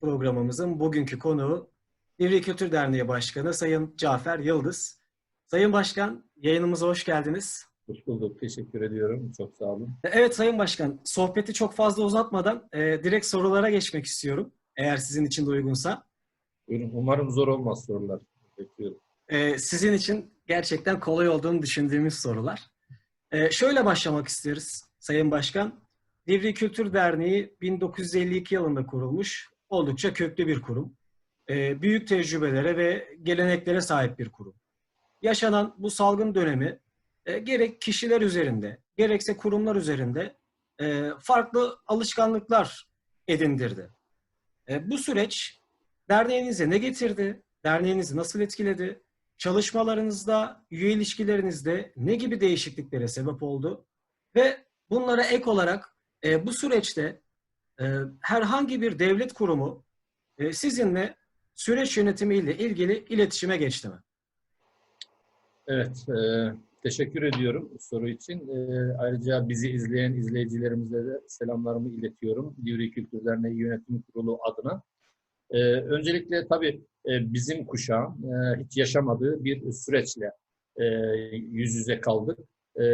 programımızın bugünkü konuğu Divri Kültür Derneği Başkanı Sayın Cafer Yıldız. Sayın Başkan, yayınımıza hoş geldiniz. Hoş bulduk. Teşekkür ediyorum. Çok sağ olun. Evet Sayın Başkan, sohbeti çok fazla uzatmadan e, direkt sorulara geçmek istiyorum. Eğer sizin için de uygunsa. Buyurun. Umarım zor olmaz sorular. Bekliyorum. E, sizin için gerçekten kolay olduğunu düşündüğümüz sorular. E, şöyle başlamak istiyoruz Sayın Başkan. Divri Kültür Derneği 1952 yılında kurulmuş. Oldukça köklü bir kurum. E, büyük tecrübelere ve geleneklere sahip bir kurum. Yaşanan bu salgın dönemi e, gerek kişiler üzerinde, gerekse kurumlar üzerinde e, farklı alışkanlıklar edindirdi. E, bu süreç derneğinize ne getirdi? Derneğinizi nasıl etkiledi? Çalışmalarınızda, üye ilişkilerinizde ne gibi değişikliklere sebep oldu? Ve bunlara ek olarak bu süreçte herhangi bir devlet kurumu e, sizinle süreç yönetimiyle ilgili iletişime geçti mi? Evet. E, teşekkür ediyorum soru için. E, ayrıca bizi izleyen izleyicilerimize de selamlarımı iletiyorum. Divri Kültür Derneği Yönetim Kurulu adına. E, öncelikle tabii e, bizim kuşağın e, hiç yaşamadığı bir süreçle e, yüz yüze kaldık. E,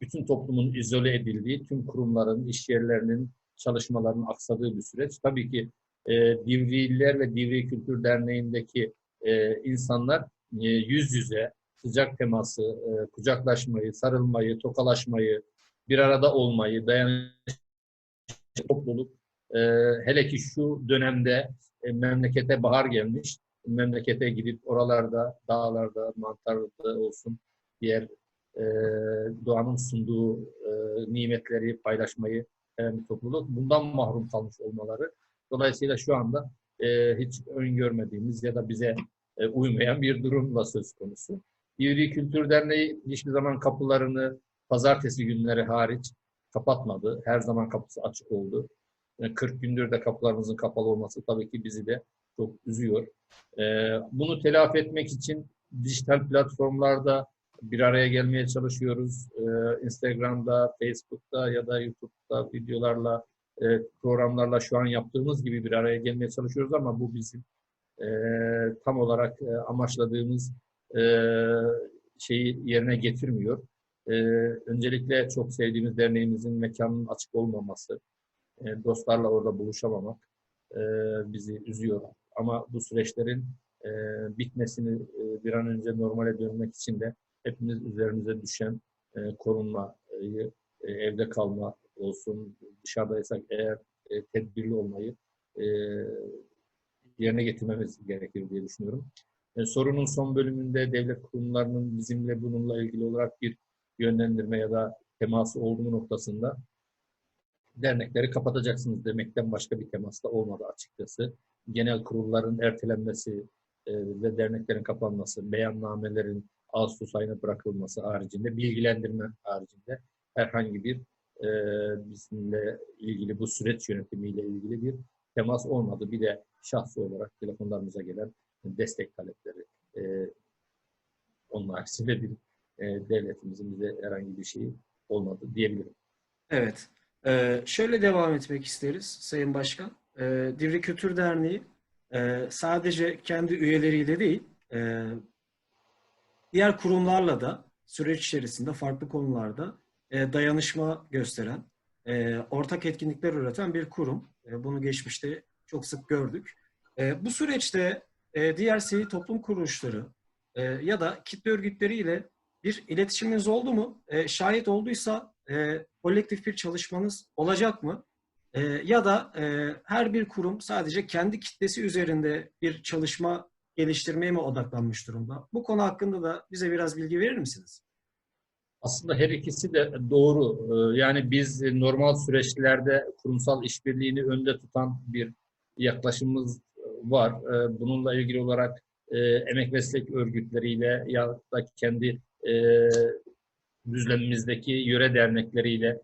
bütün toplumun izole edildiği, tüm kurumların, iş yerlerinin çalışmalarının aksadığı bir süreç. Tabii ki e, Divrililer ve Divri Kültür Derneği'ndeki e, insanlar e, yüz yüze, sıcak teması, e, kucaklaşmayı, sarılmayı, tokalaşmayı, bir arada olmayı, dayanışma, topluluk, e, hele ki şu dönemde e, memlekete bahar gelmiş, memlekete gidip oralarda, dağlarda, mantarda olsun, diğer e, doğanın sunduğu e, nimetleri paylaşmayı seven bir topluluk. Bundan mahrum kalmış olmaları. Dolayısıyla şu anda e, hiç öngörmediğimiz ya da bize e, uymayan bir durumla söz konusu. Divri Kültür Derneği hiçbir zaman kapılarını pazartesi günleri hariç kapatmadı. Her zaman kapısı açık oldu. 40 gündür de kapılarımızın kapalı olması tabii ki bizi de çok üzüyor. Bunu telafi etmek için dijital platformlarda bir araya gelmeye çalışıyoruz. Instagram'da, Facebook'ta ya da YouTube'da videolarla, programlarla şu an yaptığımız gibi bir araya gelmeye çalışıyoruz ama bu bizim tam olarak amaçladığımız şeyi yerine getirmiyor. Öncelikle çok sevdiğimiz derneğimizin mekanının açık olmaması, dostlarla orada buluşamamak bizi üzüyor. Ama bu süreçlerin bitmesini bir an önce normale dönmek için de hepimiz üzerimize düşen korunmayı, evde kalma olsun, dışarıdaysak eğer tedbirli olmayı yerine getirmemiz gerekir diye düşünüyorum. Sorunun son bölümünde devlet kurumlarının bizimle bununla ilgili olarak bir yönlendirme ya da teması olduğu noktasında dernekleri kapatacaksınız demekten başka bir temas da olmadı açıkçası. Genel kurulların ertelenmesi ve derneklerin kapanması, beyannamelerin Ağustos ayına bırakılması haricinde, bilgilendirme haricinde herhangi bir e, bizimle ilgili bu süreç yönetimiyle ilgili bir temas olmadı. Bir de şahsi olarak telefonlarımıza gelen destek talepleri e, onun haricinde bir e, devletimizin bize herhangi bir şeyi olmadı diyebilirim. Evet. Ee, şöyle devam etmek isteriz Sayın Başkan. Ee, Divri Kültür Derneği e, sadece kendi üyeleriyle değil, e, diğer kurumlarla da süreç içerisinde farklı konularda e, dayanışma gösteren, e, ortak etkinlikler üreten bir kurum. E, bunu geçmişte çok sık gördük. E, bu süreçte e, diğer sivil toplum kuruluşları e, ya da kitle örgütleriyle bir iletişiminiz oldu mu? E, şayet olduysa e, kolektif bir çalışmanız olacak mı? E, ya da e, her bir kurum sadece kendi kitlesi üzerinde bir çalışma geliştirmeye mi odaklanmış durumda? Bu konu hakkında da bize biraz bilgi verir misiniz? Aslında her ikisi de doğru. Yani biz normal süreçlerde kurumsal işbirliğini önde tutan bir yaklaşımımız var. Bununla ilgili olarak emek meslek örgütleriyle ya da kendi düzlemimizdeki yöre dernekleriyle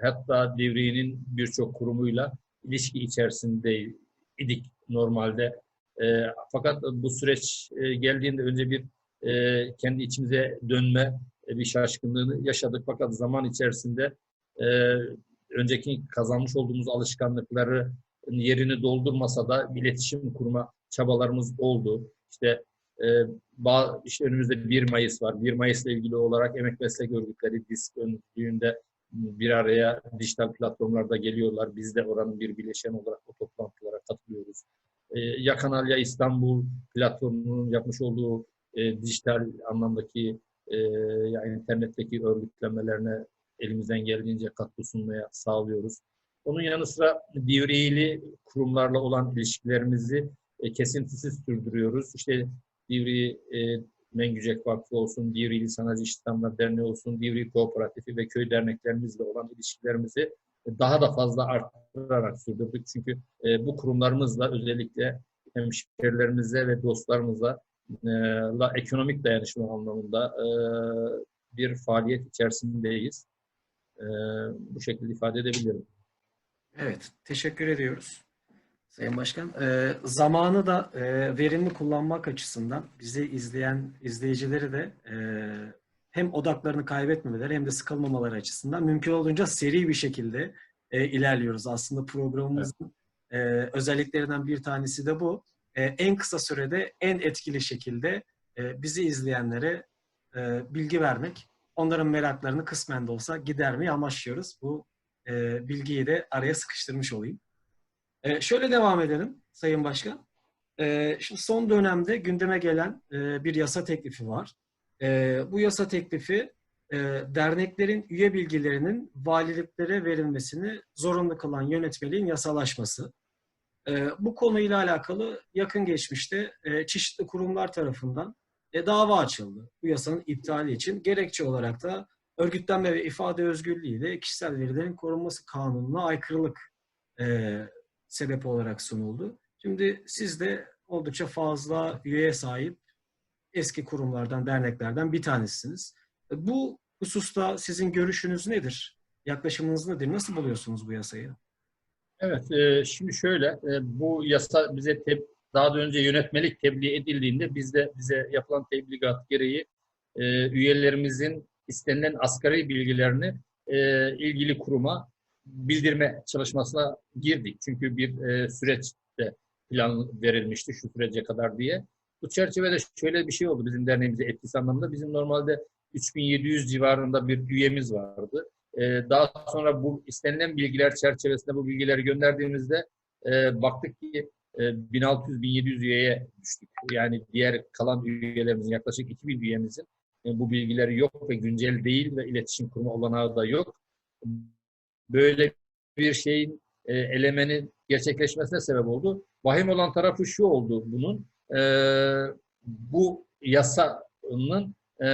hatta Divri'nin birçok kurumuyla ilişki içerisinde idik normalde. Fakat bu süreç geldiğinde önce bir kendi içimize dönme bir şaşkınlığını yaşadık. Fakat zaman içerisinde önceki kazanmış olduğumuz alışkanlıkları yerini doldurmasa da iletişim kurma çabalarımız oldu. İşte e, ba- işte önümüzde 1 Mayıs var. 1 Mayıs'la ilgili olarak emek meslek örgütleri disk öncülüğünde bir araya dijital platformlarda geliyorlar. Biz de oranın bir bileşeni olarak o toplantılara katılıyoruz. E, Yakanalya İstanbul platformunun yapmış olduğu e, dijital anlamdaki e, yani internetteki örgütlenmelerine elimizden geldiğince katkı sunmaya sağlıyoruz. Onun yanı sıra Divriğili kurumlarla olan ilişkilerimizi e, kesintisiz sürdürüyoruz. İşte Divri e, Mengücek Vakfı olsun, Divriğili Sanatçı İstihdamlar Derneği olsun, Divriği Kooperatifi ve köy derneklerimizle olan ilişkilerimizi daha da fazla arttırarak sürdürdük. Çünkü e, bu kurumlarımızla özellikle hemşehrilerimizle ve dostlarımızla e, la ekonomik dayanışma anlamında e, bir faaliyet içerisindeyiz. E, bu şekilde ifade edebilirim. Evet, teşekkür ediyoruz Sayın Başkan. Ee, zamanı da e, verimli kullanmak açısından bizi izleyen izleyicileri de e, hem odaklarını kaybetmemeleri hem de sıkılmamaları açısından mümkün olduğunca seri bir şekilde e, ilerliyoruz. Aslında programımızın e, özelliklerinden bir tanesi de bu. E, en kısa sürede en etkili şekilde e, bizi izleyenlere e, bilgi vermek, onların meraklarını kısmen de olsa gidermeyi amaçlıyoruz. Bu e, bilgiyi de araya sıkıştırmış olayım. E, şöyle devam edelim Sayın Başkan. E, şimdi son dönemde gündeme gelen e, bir yasa teklifi var. E, bu yasa teklifi e, derneklerin üye bilgilerinin valiliklere verilmesini zorunlu kılan yönetmeliğin yasalaşması. E, bu konuyla alakalı yakın geçmişte e, çeşitli kurumlar tarafından dava açıldı. Bu yasanın iptali için gerekçe olarak da örgütlenme ve ifade özgürlüğü ile kişisel verilerin korunması kanununa aykırılık sebep olarak sunuldu. Şimdi siz de oldukça fazla üyeye sahip eski kurumlardan, derneklerden bir tanesiniz. Bu hususta sizin görüşünüz nedir? Yaklaşımınız nedir? Nasıl buluyorsunuz bu yasayı? Evet, e, şimdi şöyle, e, bu yasa bize teb- daha da önce yönetmelik tebliğ edildiğinde bizde bize yapılan tebligat gereği e, üyelerimizin istenilen asgari bilgilerini e, ilgili kuruma bildirme çalışmasına girdik. Çünkü bir e, süreçte plan verilmişti şu sürece kadar diye. Bu çerçevede şöyle bir şey oldu bizim derneğimize etkisi anlamında. Bizim normalde 3700 civarında bir üyemiz vardı. E, daha sonra bu istenilen bilgiler çerçevesinde bu bilgileri gönderdiğimizde e, baktık ki e, 1600-1700 üyeye düştük. Yani diğer kalan üyelerimizin yaklaşık 2000 üyemizin e, bu bilgileri yok ve güncel değil ve iletişim kurma olanağı da yok. Böyle bir şeyin e, elemenin gerçekleşmesine sebep oldu. Vahim olan tarafı şu oldu bunun. E, bu yasanın e,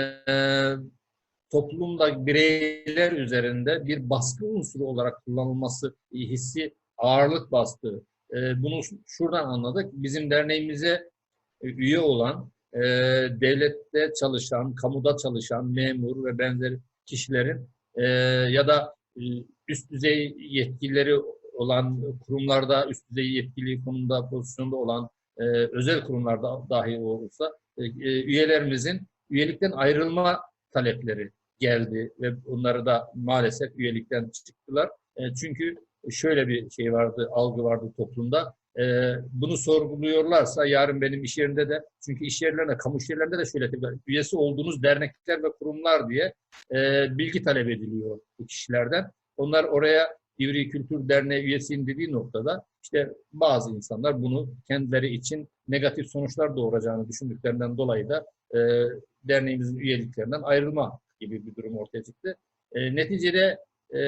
toplumda bireyler üzerinde bir baskı unsuru olarak kullanılması hissi ağırlık bastı. E, bunu şuradan anladık. Bizim derneğimize e, üye olan, e, devlette çalışan, kamuda çalışan memur ve benzeri kişilerin e, ya da e, üst düzey yetkilileri olan kurumlarda, üst düzey yetkili konumda, pozisyonda olan e, özel kurumlarda dahi olursa e, e, üyelerimizin üyelikten ayrılma talepleri geldi ve onları da maalesef üyelikten çıktılar. Çünkü şöyle bir şey vardı, algı vardı toplumda. Bunu sorguluyorlarsa yarın benim iş yerinde de, çünkü iş yerlerinde, kamu iş yerlerinde de şöyle üyesi olduğunuz dernekler ve kurumlar diye bilgi talep ediliyor bu kişilerden. Onlar oraya Divri Kültür Derneği üyesiyim dediği noktada işte bazı insanlar bunu kendileri için negatif sonuçlar doğuracağını düşündüklerinden dolayı da e, derneğimizin üyeliklerinden ayrılma gibi bir durum ortaya çıktı. E, neticede e,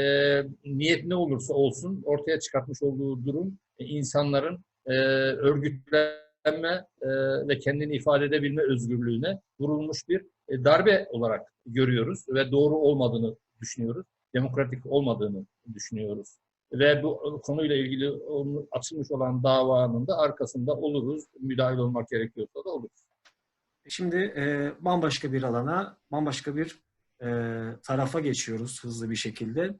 niyet ne olursa olsun ortaya çıkartmış olduğu durum e, insanların e, örgütlenme e, ve kendini ifade edebilme özgürlüğüne vurulmuş bir e, darbe olarak görüyoruz ve doğru olmadığını düşünüyoruz. Demokratik olmadığını düşünüyoruz. Ve bu konuyla ilgili açılmış olan davanın da arkasında oluruz. Müdahil olmak gerekiyorsa da oluruz. Şimdi e, bambaşka bir alana, bambaşka bir e, tarafa geçiyoruz hızlı bir şekilde.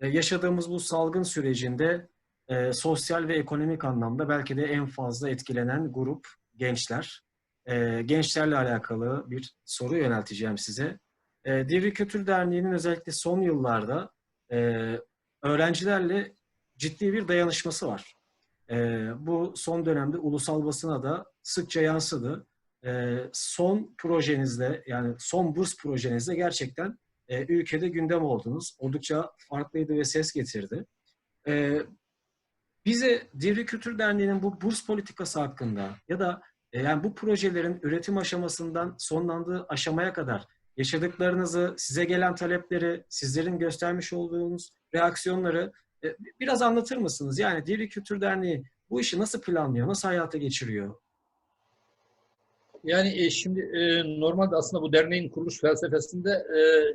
E, yaşadığımız bu salgın sürecinde e, sosyal ve ekonomik anlamda belki de en fazla etkilenen grup gençler. E, gençlerle alakalı bir soru yönelteceğim size. E, Divri Kültür Derneği'nin özellikle son yıllarda e, öğrencilerle ciddi bir dayanışması var. E, bu son dönemde ulusal basına da sıkça yansıdı. E, son projenizde yani son burs projenizde gerçekten e, ülkede gündem oldunuz. Oldukça farklıydı ve ses getirdi. E, bize Divri Kültür Derneği'nin bu burs politikası hakkında ya da e, yani bu projelerin üretim aşamasından sonlandığı aşamaya kadar yaşadıklarınızı, size gelen talepleri, sizlerin göstermiş olduğunuz reaksiyonları e, biraz anlatır mısınız? Yani Divri Kültür Derneği bu işi nasıl planlıyor, nasıl hayata geçiriyor? Yani e, şimdi e, normalde aslında bu derneğin kuruluş felsefesinde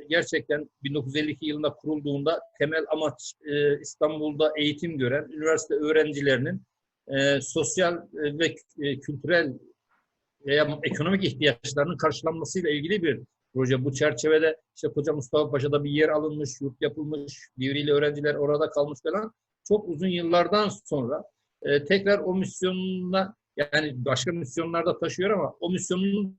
gerçekten 1952 yılında kurulduğunda temel amaç İstanbul'da eğitim gören üniversite öğrencilerinin sosyal ve kültürel veya ekonomik ihtiyaçlarının karşılanmasıyla ilgili bir proje. Bu çerçevede işte Koca Mustafa Paşa'da bir yer alınmış, yurt yapılmış, Divri'li öğrenciler orada kalmış falan. Çok uzun yıllardan sonra e, tekrar o misyonuna yani başka misyonlarda taşıyor ama o misyonunu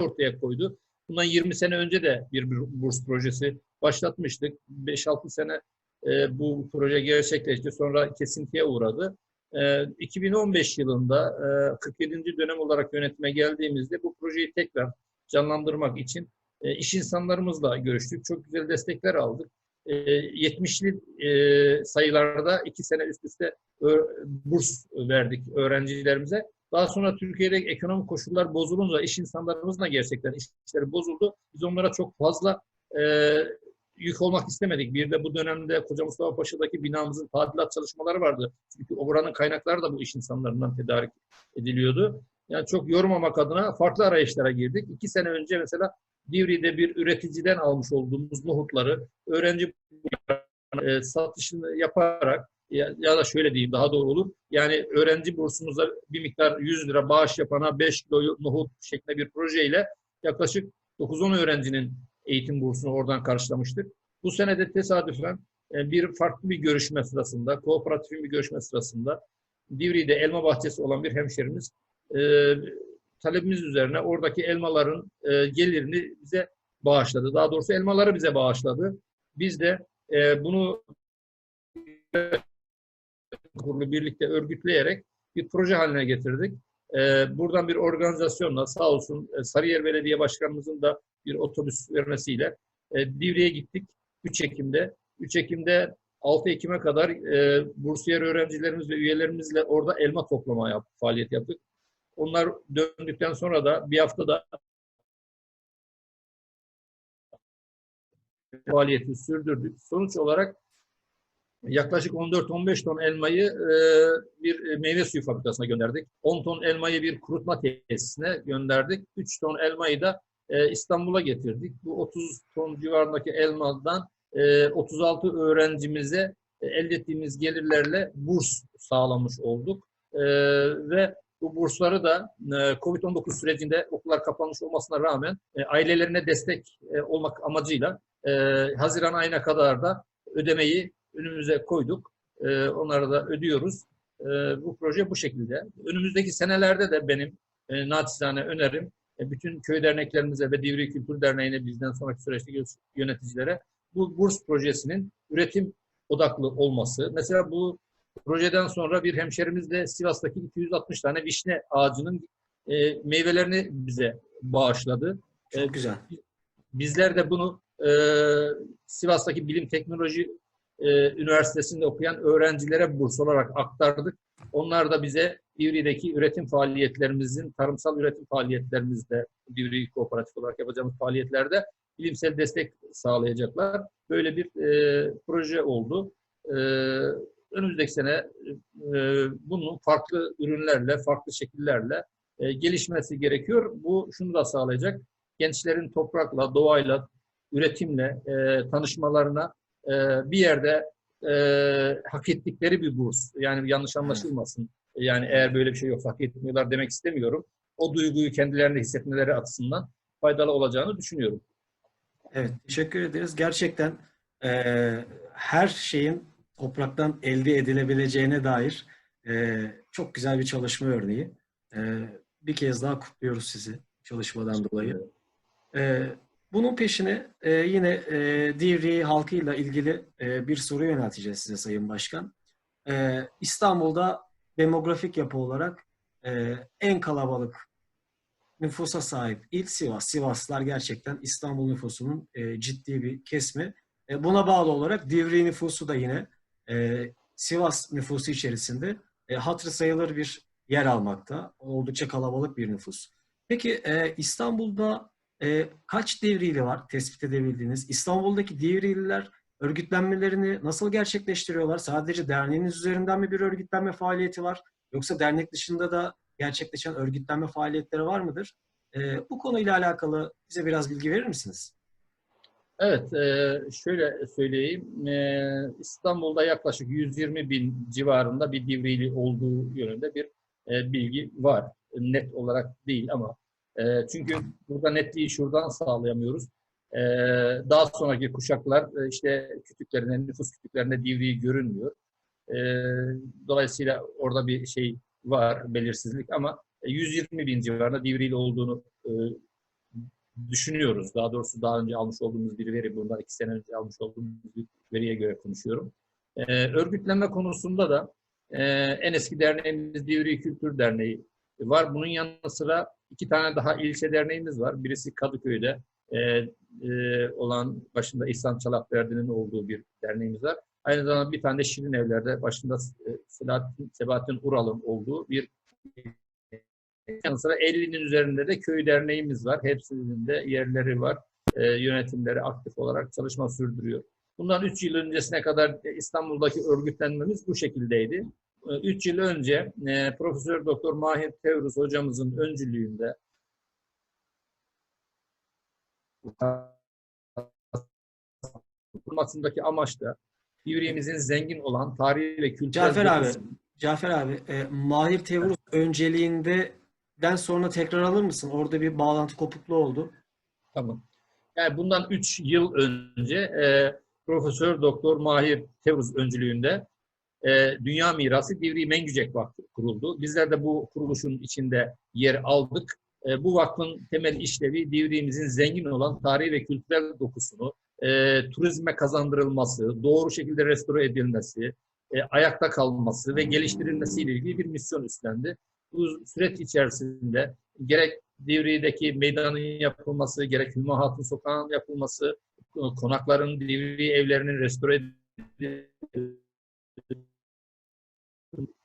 ortaya koydu. Bundan 20 sene önce de bir burs projesi başlatmıştık. 5-6 sene e, bu proje gerçekleşti. Sonra kesintiye uğradı. E, 2015 yılında e, 47. dönem olarak yönetime geldiğimizde bu projeyi tekrar canlandırmak için e, iş insanlarımızla görüştük. Çok güzel destekler aldık. E, 70'li e, sayılarda iki sene üst üste burs verdik öğrencilerimize. Daha sonra Türkiye'de ekonomik koşullar bozulunca iş insanlarımızla gerçekten işleri bozuldu. Biz onlara çok fazla e, yük olmak istemedik. Bir de bu dönemde Koca Mustafa Paşa'daki binamızın tadilat çalışmaları vardı. Çünkü oranın kaynakları da bu iş insanlarından tedarik ediliyordu. Yani çok yormamak adına farklı arayışlara girdik. İki sene önce mesela Divri'de bir üreticiden almış olduğumuz nohutları öğrenci e, satışını yaparak ya, ya da şöyle diyeyim daha doğru olur. Yani öğrenci bursumuza bir miktar 100 lira bağış yapana 5 kilo nohut şeklinde bir projeyle yaklaşık 9-10 öğrencinin eğitim bursunu oradan karşılamıştık. Bu sene de tesadüfen e, bir farklı bir görüşme sırasında, kooperatifin bir görüşme sırasında Divri'de elma bahçesi olan bir hemşerimiz e, talebimiz üzerine oradaki elmaların e, gelirini bize bağışladı. Daha doğrusu elmaları bize bağışladı. Biz de e, bunu kurulu birlikte örgütleyerek bir proje haline getirdik. E, buradan bir organizasyonla sağ olsun e, Sarıyer Belediye Başkanımızın da bir otobüs vermesiyle e, Divri'ye gittik 3 Ekim'de. 3 Ekim'de 6 Ekim'e kadar e, bursiyer öğrencilerimiz ve üyelerimizle orada elma toplama yap, faaliyet yaptık. Onlar döndükten sonra da bir haftada faaliyeti sürdürdük. Sonuç olarak yaklaşık 14-15 ton elmayı e, bir meyve suyu fabrikasına gönderdik. 10 ton elmayı bir kurutma tesisine gönderdik. 3 ton elmayı da e, İstanbul'a getirdik. Bu 30 ton civarındaki elmadan e, 36 öğrencimize e, elde ettiğimiz gelirlerle burs sağlamış olduk. Ve bu bursları da e, COVID-19 sürecinde okullar kapanmış olmasına rağmen e, ailelerine destek e, olmak amacıyla Haziran ayına kadar da ödemeyi önümüze koyduk. Onları da ödüyoruz. Bu proje bu şekilde. Önümüzdeki senelerde de benim naçizane önerim bütün köy derneklerimize ve Divri Kültür Derneği'ne bizden sonraki süreçte yöneticilere bu burs projesinin üretim odaklı olması. Mesela bu projeden sonra bir hemşerimiz de Sivas'taki 260 tane vişne ağacının e, meyvelerini bize bağışladı. Çok e, güzel. Bizler de bunu e, Sivas'taki Bilim Teknoloji e, Üniversitesi'nde okuyan öğrencilere burs olarak aktardık. Onlar da bize Divri'deki üretim faaliyetlerimizin, tarımsal üretim faaliyetlerimizde, Divri Kooperatif olarak yapacağımız faaliyetlerde bilimsel destek sağlayacaklar. Böyle bir e, proje oldu. E, önümüzdeki sene e, bunun farklı ürünlerle, farklı şekillerle e, gelişmesi gerekiyor. Bu şunu da sağlayacak. Gençlerin toprakla, doğayla, üretimle e, tanışmalarına e, bir yerde e, hak ettikleri bir burs. Yani yanlış anlaşılmasın. Yani eğer böyle bir şey yok hak etmiyorlar demek istemiyorum. O duyguyu kendilerinde hissetmeleri açısından faydalı olacağını düşünüyorum. Evet, teşekkür ederiz. Gerçekten e, her şeyin topraktan elde edilebileceğine dair e, çok güzel bir çalışma örneği. E, bir kez daha kutluyoruz sizi çalışmadan dolayı. E, bunun peşine e, yine e, Divri halkıyla ilgili e, bir soru yönelteceğiz size Sayın Başkan. e, İstanbul'da demografik yapı olarak e, en kalabalık nüfusa sahip il Sivas. Sivaslılar gerçekten İstanbul nüfusunun e, ciddi bir kesmi. E, buna bağlı olarak Divri nüfusu da yine e, Sivas nüfusu içerisinde e, hatırı sayılır bir yer almakta. Oldukça kalabalık bir nüfus. Peki e, İstanbul'da e, kaç Divrili var tespit edebildiğiniz? İstanbul'daki Divrililer örgütlenmelerini nasıl gerçekleştiriyorlar? Sadece derneğiniz üzerinden mi bir örgütlenme faaliyeti var? Yoksa dernek dışında da gerçekleşen örgütlenme faaliyetleri var mıdır? E, bu konuyla alakalı bize biraz bilgi verir misiniz? Evet, e, şöyle söyleyeyim. E, İstanbul'da yaklaşık 120 bin civarında bir Divrili olduğu yönünde bir e, bilgi var. Net olarak değil ama çünkü burada netliği şuradan sağlayamıyoruz. Daha sonraki kuşaklar işte kütüklerinde, nüfus kütüklerinde Divri görünmüyor. Dolayısıyla orada bir şey var, belirsizlik ama 120 bin civarında Divrili olduğunu düşünüyoruz. Daha doğrusu daha önce almış olduğumuz bir veri, bundan iki sene önce almış olduğumuz bir veriye göre konuşuyorum. Ee, örgütlenme konusunda da e, en eski derneğimiz Divri Kültür Derneği var. Bunun yanı sıra iki tane daha ilçe derneğimiz var. Birisi Kadıköy'de e, e, olan başında İhsan Çalakverdi'nin olduğu bir derneğimiz var. Aynı zamanda bir tane de Şirin Evler'de başında e, Selahattin, Sebahattin Ural'ın olduğu bir yanı sıra 50'nin üzerinde de köy derneğimiz var. Hepsinin de yerleri var. E, yönetimleri aktif olarak çalışma sürdürüyor. Bundan 3 yıl öncesine kadar İstanbul'daki örgütlenmemiz bu şekildeydi. 3 yıl önce e, Profesör Doktor Mahir Tevrus hocamızın öncülüğünde kurmasındaki amaç da birbirimizin zengin olan tarihi ve kültürel Cafer abi, Cafer abi, e, Mahir Tevrus önceliğinde den sonra tekrar alır mısın? Orada bir bağlantı kopukluğu oldu. Tamam. Yani bundan 3 yıl önce e, Profesör Doktor Mahir Tevruz öncülüğünde e, Dünya Mirası Divri Mengücek Vakfı kuruldu. Bizler de bu kuruluşun içinde yer aldık. E, bu vakfın temel işlevi Divri'mizin zengin olan tarihi ve kültürel dokusunu e, turizme kazandırılması, doğru şekilde restore edilmesi, e, ayakta kalması ve geliştirilmesiyle ilgili bir misyon üstlendi. Bu süreç içerisinde gerek Divri'deki meydanın yapılması, gerek Hüma Hatun Sokağı'nın yapılması, konakların, Divri evlerinin restore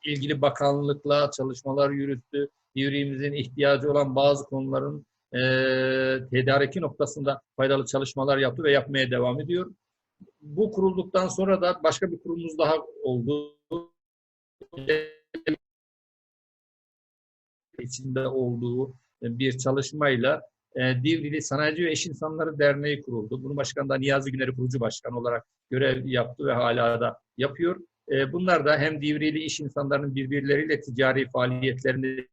ilgili bakanlıkla çalışmalar yürüttü. Divri'mizin ihtiyacı olan bazı konuların e, tedariki noktasında faydalı çalışmalar yaptı ve yapmaya devam ediyor. Bu kurulduktan sonra da başka bir kurumumuz daha oldu içinde olduğu bir çalışmayla e, Divrili Sanayici ve İş İnsanları Derneği kuruldu. Bunun başkanı da Niyazi Güner'i kurucu başkan olarak görev yaptı ve hala da yapıyor. E, bunlar da hem Divrili iş insanlarının birbirleriyle ticari faaliyetlerini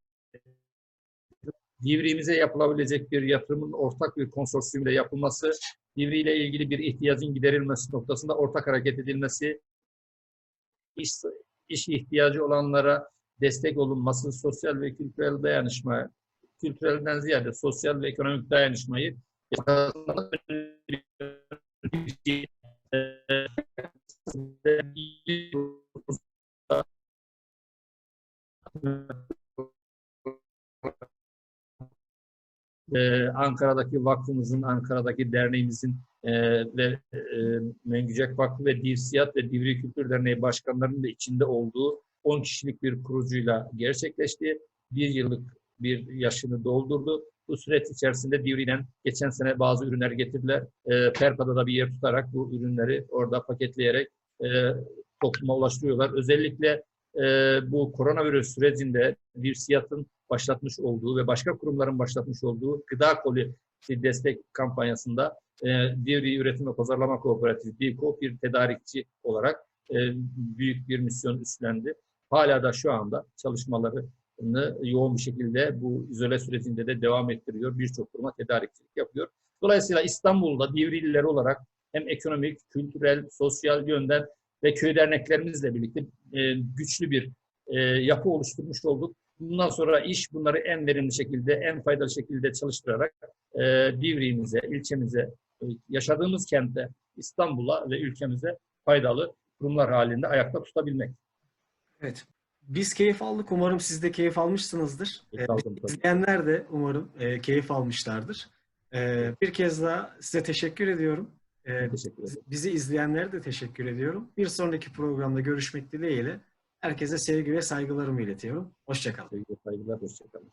Divri'mize yapılabilecek bir yatırımın ortak bir konsorsiyumla yapılması, Divri ile ilgili bir ihtiyacın giderilmesi noktasında ortak hareket edilmesi, iş, iş ihtiyacı olanlara destek olunması, sosyal ve kültürel dayanışma, kültürelden ziyade sosyal ve ekonomik dayanışmayı Ee, Ankara'daki vakfımızın, Ankara'daki derneğimizin e, ve e, Mengücek Vakfı ve Divsiyat ve Divri Kültür Derneği başkanlarının da içinde olduğu 10 kişilik bir kurucuyla gerçekleşti. Bir yıllık bir yaşını doldurdu. Bu süreç içerisinde Divri'den geçen sene bazı ürünler getirdiler. E, Perpa'da da bir yer tutarak bu ürünleri orada paketleyerek e, topluma ulaştırıyorlar. Özellikle e, bu koronavirüs sürecinde Divsiyat'ın başlatmış olduğu ve başka kurumların başlatmış olduğu gıda koli destek kampanyasında e, Divri Üretim ve Pazarlama Kooperatifi DİKO bir tedarikçi olarak e, büyük bir misyon üstlendi. Hala da şu anda çalışmalarını yoğun bir şekilde bu izole sürecinde de devam ettiriyor. Birçok kuruma tedarikçilik yapıyor. Dolayısıyla İstanbul'da Divrililer olarak hem ekonomik, kültürel, sosyal yönden ve köy derneklerimizle birlikte e, güçlü bir e, yapı oluşturmuş olduk. Bundan sonra iş bunları en verimli şekilde, en faydalı şekilde çalıştırarak e, Divri'mize, ilçemize, e, yaşadığımız kente, İstanbul'a ve ülkemize faydalı kurumlar halinde ayakta tutabilmek. Evet. Biz keyif aldık. Umarım siz de keyif almışsınızdır. Aldım tabii. İzleyenler de umarım e, keyif almışlardır. E, bir kez daha size teşekkür ediyorum. E, Teşekkür ederim. bizi izleyenlere de teşekkür ediyorum. Bir sonraki programda görüşmek dileğiyle herkese sevgi ve saygılarımı iletiyorum. Hoşçakalın. Sevgi ve saygılar. Hoşçakalın.